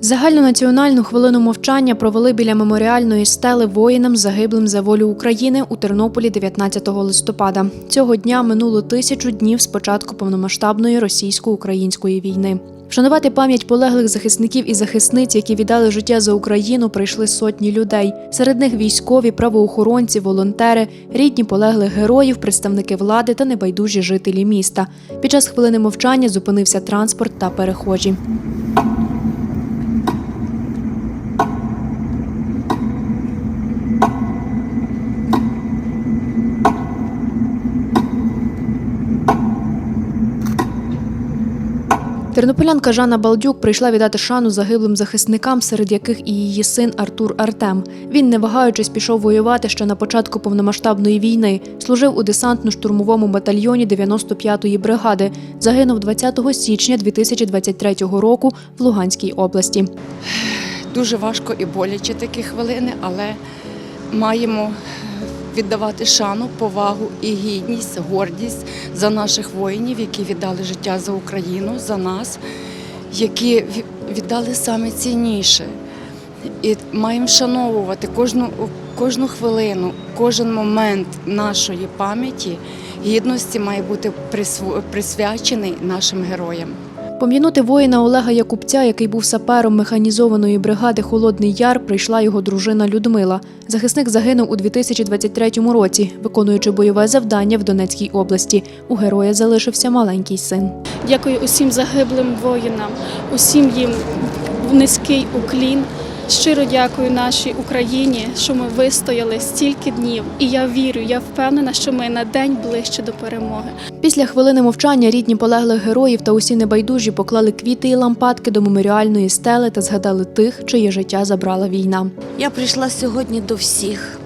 Загальнонаціональну хвилину мовчання провели біля меморіальної стели воїнам, загиблим за волю України у Тернополі 19 листопада. Цього дня минуло тисячу днів з початку повномасштабної російсько-української війни. Вшанувати пам'ять полеглих захисників і захисниць, які віддали життя за Україну, прийшли сотні людей. Серед них військові, правоохоронці, волонтери, рідні полеглих героїв, представники влади та небайдужі жителі міста. Під час хвилини мовчання зупинився транспорт та перехожі. Тернополянка Жанна Балдюк прийшла віддати шану загиблим захисникам, серед яких і її син Артур Артем. Він, не вагаючись, пішов воювати ще на початку повномасштабної війни. Служив у десантно-штурмовому батальйоні 95-ї бригади. Загинув 20 січня 2023 року в Луганській області. Дуже важко і боляче такі хвилини, але маємо віддавати шану, повагу і гідність, гордість за наших воїнів, які віддали життя за Україну, за нас, які віддали саме цінніше. І маємо вшановувати кожну, кожну хвилину, кожен момент нашої пам'яті, гідності має бути присвячений нашим героям. Пом'янути воїна Олега Якубця, який був сапером механізованої бригади Холодний Яр, прийшла його дружина Людмила. Захисник загинув у 2023 році, виконуючи бойове завдання в Донецькій області. У героя залишився маленький син. Дякую усім загиблим воїнам, усім їм низький уклін. Щиро дякую нашій Україні, що ми вистояли стільки днів. І я вірю, я впевнена, що ми на день ближче до перемоги. Після хвилини мовчання рідні полеглих героїв та усі небайдужі поклали квіти і лампадки до меморіальної стели та згадали тих, чиє життя забрала війна. Я прийшла сьогодні до всіх,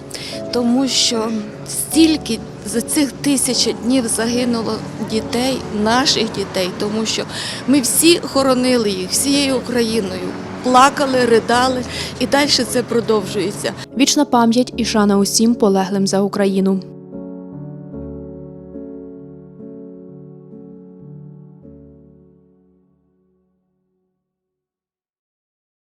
тому що стільки за цих тисяча днів загинуло дітей, наших дітей, тому що ми всі хоронили їх всією Україною, плакали, ридали, і далі це продовжується. Вічна пам'ять і шана усім полеглим за Україну.